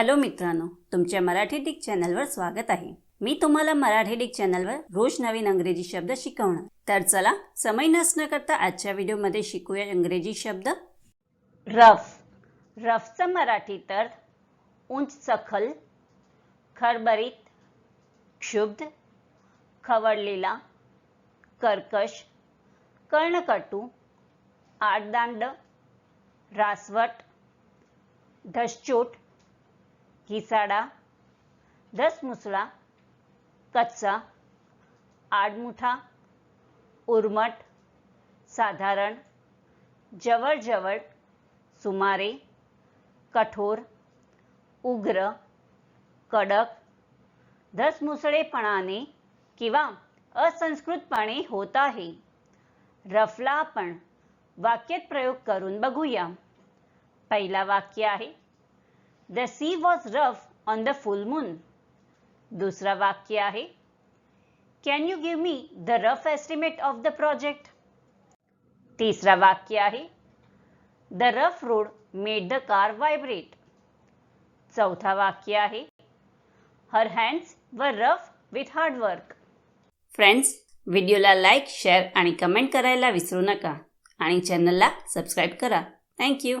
Hello मित्रांनो तुमच्या Marathi Dick चॅनलवर स्वागत आहे. मी तुम्हाला मराठी डिक चॅनलवर रोज नवीन अंग्रेजी शब्द शिकवणार. तर चला समय नसणं करता आजच्या व्हिडिओमध्ये शिकूया इंग्रजी शब्द. रफ. रफचं मराठी तर उंच सखल खरबरीत क्षुब्ध खवळलेला कर्कश कर्णकटू आडदांड रासवट ढसचोट घिसाडा धसमुसळा कच्चा आडमुठा उर्मट साधारण जवळजवळ सुमारे कठोर उग्र कडक धसमुसळेपणाने किंवा असंस्कृतपणे होत आहे. रफला आपण वाक्यात प्रयोग करून बघूया. पहिला वाक्य आहे the sea was rough on the full moon दुसरा वाक्य आहे can you give me the rough estimate of the project तिसरा वाक्य आहे the rough road made the car vibrate चौथा वाक्य आहे her hands were rough with hard work friends व्हिडिओला लाईक शेअर आणि कमेंट करायला विसरू नका आणि चॅनलला सबस्क्राईब करा. थँक्यू